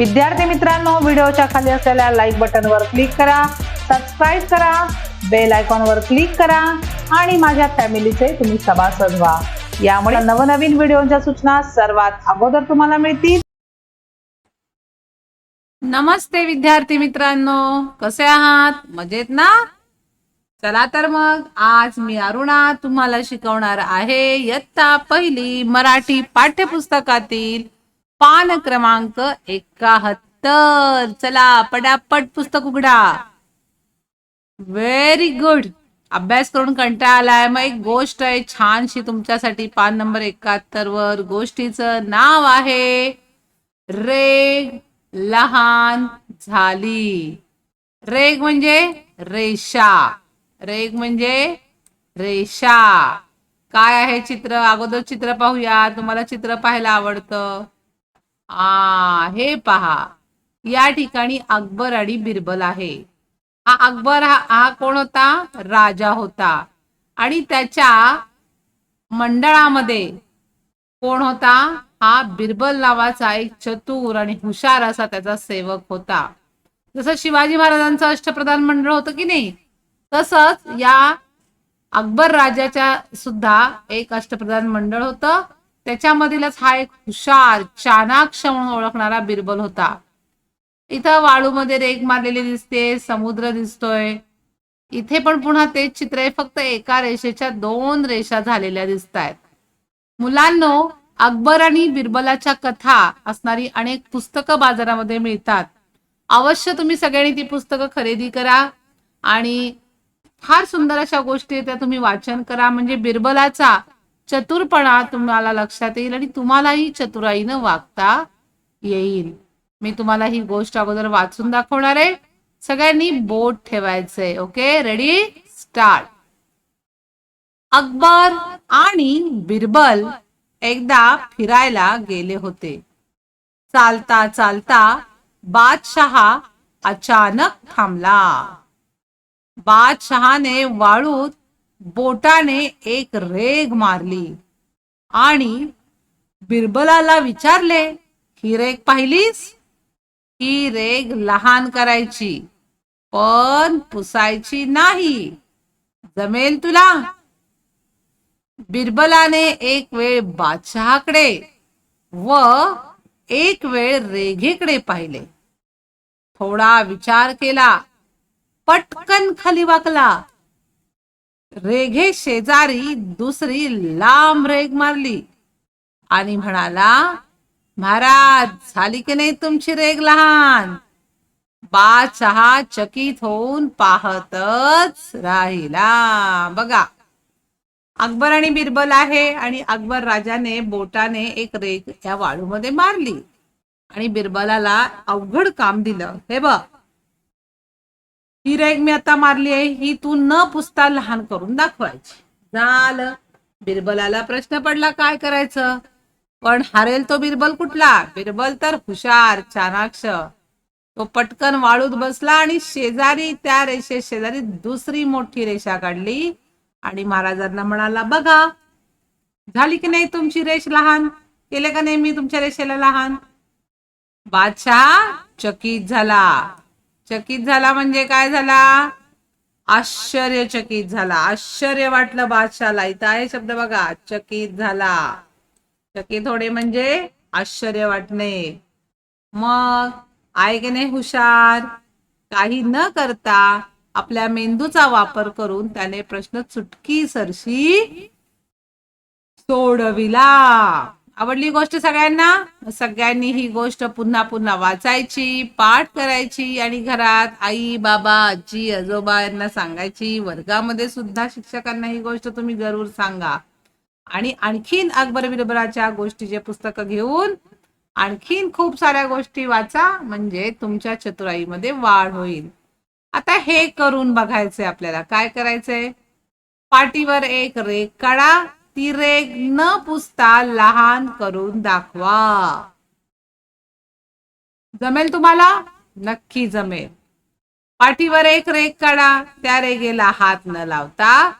विद्यार्थी मित्रांनो व्हिडिओच्या खाली असलेल्या लाईक बटनवर क्लिक करा सबस्क्राईब करा बेल आयकॉनवर क्लिक करा आणि माझ्या फॅमिलीचे तुम्ही सभासद व्हा. यामुळे नवनवीन व्हिडिओच्या सूचना सर्वात अगोदर तुम्हाला मिळतील. नमस्ते विद्यार्थी मित्रांनो कसे आहात? मजेत ना? चला तर मग आज मी अरुणा तुम्हाला शिकवणार आहे इयत्ता पहिली मराठी पाठ्यपुस्तकातील पान क्रमांक एकाहत्तर. चला पटापट पुस्तक उघडा. व्हेरी गुड अभ्यास करून कंटाळा आलाय. मग एक गोष्ट आहे छानशी तुमच्यासाठी पान नंबर एकाहत्तर वर गोष्टीचं नाव आहे. रेग लहान झाली. रेग म्हणजे रेषा. रेग म्हणजे रेषा. काय आहे चित्र? अगोदर चित्र पाहूया. तुम्हाला चित्र पाहायला आवडतं. आ हे पहा. या ठिकाणी अकबर आणि बिरबल आहे. हा अकबर हा हा कोण होता? राजा होता. आणि त्याच्या मंडळामध्ये कोण होता? हा बिरबल नावाचा एक चतुर आणि हुशार असा त्याचा सेवक होता. जसं शिवाजी महाराजांचं अष्टप्रधान मंडळ होतं की नाही तसंच या अकबर राजाच्या सुद्धा एक अष्टप्रधान मंडळ होतं. त्याच्यामधीलच हा एक हुशार चाणाक्ष म्हणून ओळखणारा बिरबल होता. इथं वाळूमध्ये रेग मारलेली दिसते समुद्र दिसतोय. इथे पण पुन्हा तेच चित्र आहे फक्त एका रेषेच्या दोन रेषा झालेल्या दिसत आहेत मुलांनो अकबर आणि बिरबलाच्या कथा असणारी अनेक पुस्तकं बाजारामध्ये मिळतात. अवश्य तुम्ही सगळ्यांनी ती पुस्तकं खरेदी करा आणि फार सुंदर अशा गोष्टी आहेत त्या तुम्ही वाचन करा. म्हणजे बिरबलाचा चतुरपणा तुम्हाला लक्षात येईल आणि तुम्हालाही चतुराईनं वागता येईल. मी तुम्हाला ही गोष्ट अगोदर वाचून दाखवणार आहे. सगळ्यांनी बोट ठेवायचंय ओके? रेडी स्टार्ट अकबर आणि बिरबल एकदा फिरायला गेले होते. चालता चालता बादशहा अचानक थांबला. बादशहाने वाळूत बोटाने एक रेग मारली आणि बिरबलाला विचारले ही रेग पाहिलीस? ही रेग लहान करायची पण पुसायची नाही. जमेल तुला. बिरबलाने एक वेळ बादशहाकडे व एक वेळ रेघेकडे पाहिले. थोडा विचार केला पटकन खाली वाकला. रेघे शेजारी दुसरी लांब रेग मारली. आणि म्हणाला महाराज झाली की नाही तुमची रेग लहान? बादशहा चकित होऊन पाहतच राहिला. बघा अकबर आणि बिरबल आहे आणि अकबर राजाने बोटाने एक रेग या वाळूमध्ये मारली. आणि बिरबलाला अवघड काम दिलं. हे बघ ही रेग मी आता मारली आहे ही तू न पुसता लहान करून दाखवायची. झालं. बिरबलाला प्रश्न पडला काय करायचं? पण हारेल तो बिरबल कुठला? बिरबल तर हुशार चाणाक्ष. तो पटकन वाळूत बसला आणि शेजारी त्या रेषे शेजारी दुसरी मोठी रेषा काढली आणि महाराजांना म्हणाला बघा झाली की नाही तुमची रेष लहान? केले का नाही मी तुमच्या रेषेला लहान? बादशाह चकित झाला. चकित झाला म्हणजे काय झाला? आश्चर्यचकित झाला. आश्चर्य वाटलं बादशाला इथं आहे शब्द बघा. चकित झाला. चकित होणे म्हणजे आश्चर्य वाटणे. मग आहे की नाही हुशार? काही न करता आपल्या मेंदूचा वापर करून त्याने प्रश्न चुटकी सरशी सोडविला. आवडली गोष्ट सगळ्यांना? सगळ्यांनी ही गोष्ट पुन्हा पुन्हा वाचायची पाठ करायची आणि घरात आई बाबा आजी आजोबा यांना सांगायची. वर्गामध्ये सुद्धा शिक्षकांना ही गोष्ट तुम्ही जरूर सांगा. आणि आणखीन अकबर बिरबराच्या गोष्टीचे पुस्तकं घेऊन आणखीन खूप साऱ्या गोष्टी वाचा म्हणजे तुमच्या चतुराईमध्ये वाढ होईल. आता हे करून बघायचंय आपल्याला. काय करायचंय? पाटीवर एक रेख काढा. ती रेग न पुसता लहान करून दाखवा. जमेल तुम्हाला? नक्की जमेल. पाठीवर एक रेग काढा त्या रेगेला हात न लावता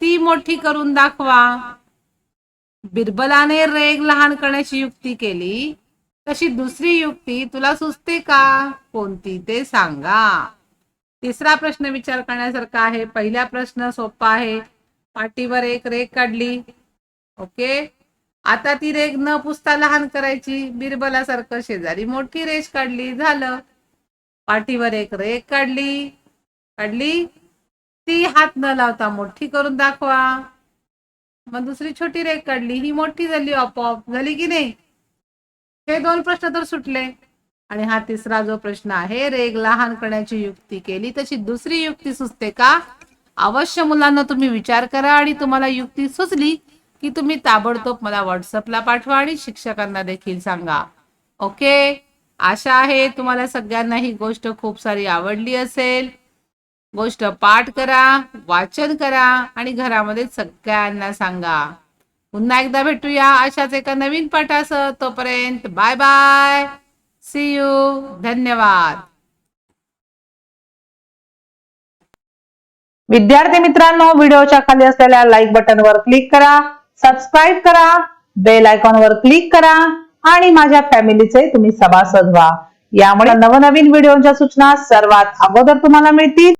ती मोठी करून दाखवा. बिरबलाने रेग लहान करण्याची युक्ती केली तशी दुसरी युक्ती तुला सुचते का? कोणती ते सांगा. तिसरा प्रश्न विचार करण्यासारखा आहे पहिला प्रश्न सोपा आहे. पाठीवर एक रेग काढली ओके? आता ती रेग न पुसता लहान करायची बिरबलासारखं शेजारी मोठी रेष काढली झालं. पाठीवर एक रेग काढली. काढली. ती हात न लावता मोठी करून दाखवा. मग दुसरी छोटी रेग काढली. ही मोठी झाली आपोआप. झाली की नाही? हे दोन प्रश्न तर सुटले. आणि हा तिसरा जो प्रश्न आहे रेग लहान करण्याची युक्ती केली तशी दुसरी युक्ती सुचते का? अवश्य मुलांना तुम्ही विचार करा आणि तुम्हाला युक्ती सुचली की तुम्ही ताबडतोब मला व्हॉट्सअपला पाठवा आणि शिक्षकांना देखील सांगा. ओके? आशा आहे तुम्हाला सगळ्यांना ही गोष्ट खूप सारी आवडली असेल. गोष्ट पाठ करा वाचन करा आणि घरामध्ये सगळ्यांना सांगा. पुन्हा एकदा भेटूया अशाच एका नवीन पाठासह. तोपर्यंत बाय बाय. सी यू धन्यवाद. विद्यार्थी मित्रांनो व्हिडिओच्या खाली असलेल्या लाईक बटनवर क्लिक करा. सबस्क्राईब करा बेल आयकॉनवर क्लिक करा आणि माझ्या फॅमिलीचे तुम्ही सभासद व्हा. यामुळे नवनवीन व्हिडिओच्या सूचना सर्वात अगोदर तुम्हाला मिळतील.